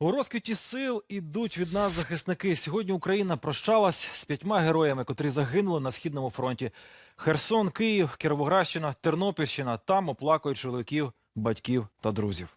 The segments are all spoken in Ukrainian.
У розквіті сил ідуть від нас захисники. Сьогодні Україна прощалась з п'ятьма героями, котрі загинули на східному фронті. Херсон, Київ, Кіровоградщина, Тернопільщина. Там оплакують чоловіків, батьків та друзів.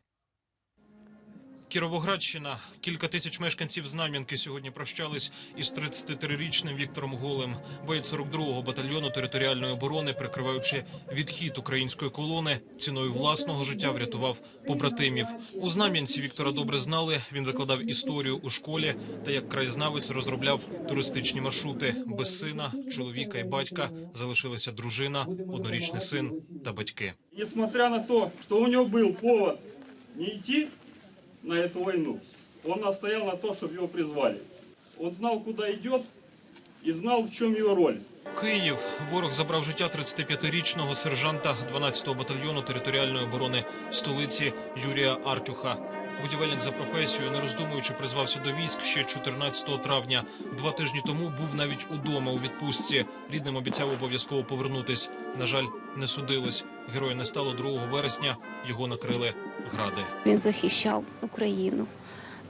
Кіровоградщина. Кілька тисяч мешканців Знам'янки сьогодні прощались із 33-річним Віктором Голем. Боєць 42-го батальйону територіальної оборони, прикриваючи відхід української колони, ціною власного життя врятував побратимів. У Знам'янці Віктора добре знали. Він викладав історію у школі та як краєзнавець розробляв туристичні маршрути. Без сина, чоловіка і батька залишилися дружина, однорічний син та батьки. Несмотря на то, что у него был повод не идти на эту войну, он настоял на то, чтобы его призвали. Он знал, куда идет и знал, в чем его роль. Київ. Ворог забрав життя 35-річного сержанта 12-го батальйону територіальної оборони столиці Юрія Артюха. Будівельник за професією, не роздумуючи, призвався до військ ще 14 травня. Два тижні тому був навіть удома у відпустці. Рідним обіцяв обов'язково повернутись. На жаль, не судилось. Героя не стало 2 вересня. Його накрили гради. Він захищав Україну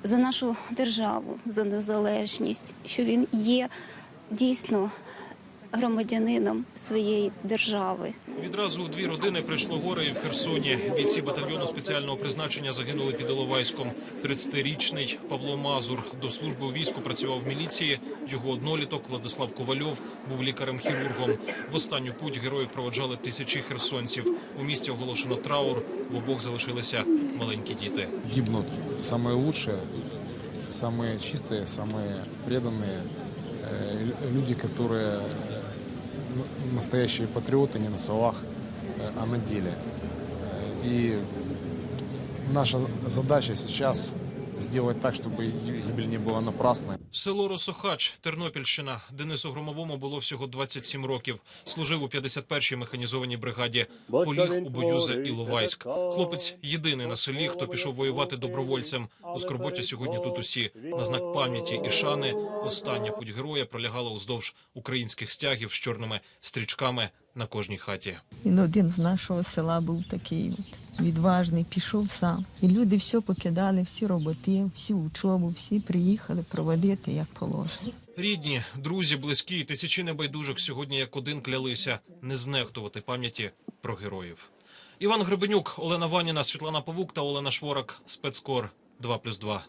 за нашу державу, за незалежність, що він є дійсно громадянином своєї держави. Відразу у дві родини прийшло горе і в Херсоні. Бійці батальйону спеціального призначення загинули під Іловайськом. 30-річний Павло Мазур до служби у війську працював в міліції. Його одноліток Владислав Ковальов був лікарем-хірургом. В останню путь героїв проводжали тисячі херсонців. У місті оголошено траур. В обох залишилися маленькі діти. гибнут самые лучшие, самые чистые, самые преданные э, лю- люди, которые э, н- настоящие патриоты не на словах, э, а на деле. Э, И наша задача сейчас сделать так, чтобы ги- гибель не была напрасной. Село Росохач, Тернопільщина. Денису Громовому було всього 27 років. Служив у 51-й механізованій бригаді. Поліг у бою за Іловайськ. Хлопець єдиний на селі, хто пішов воювати добровольцем. У скорботі сьогодні тут усі на знак пам'яті і шани. Остання путь героя пролягала уздовж українських стягів з чорними стрічками на кожній хаті. Він один з нашого села був такий от, відважний, пішов сам. І люди все покидали, всі роботи, всю учобу, всі приїхали проводити як положено. Рідні, друзі, близькі тисячі небайдужих сьогодні як один клялися не знехтувати пам'яті про героїв. Іван Гребенюк, Олена Ваніна, Світлана Павук та Олена Шворак. Спецкор 2+,2.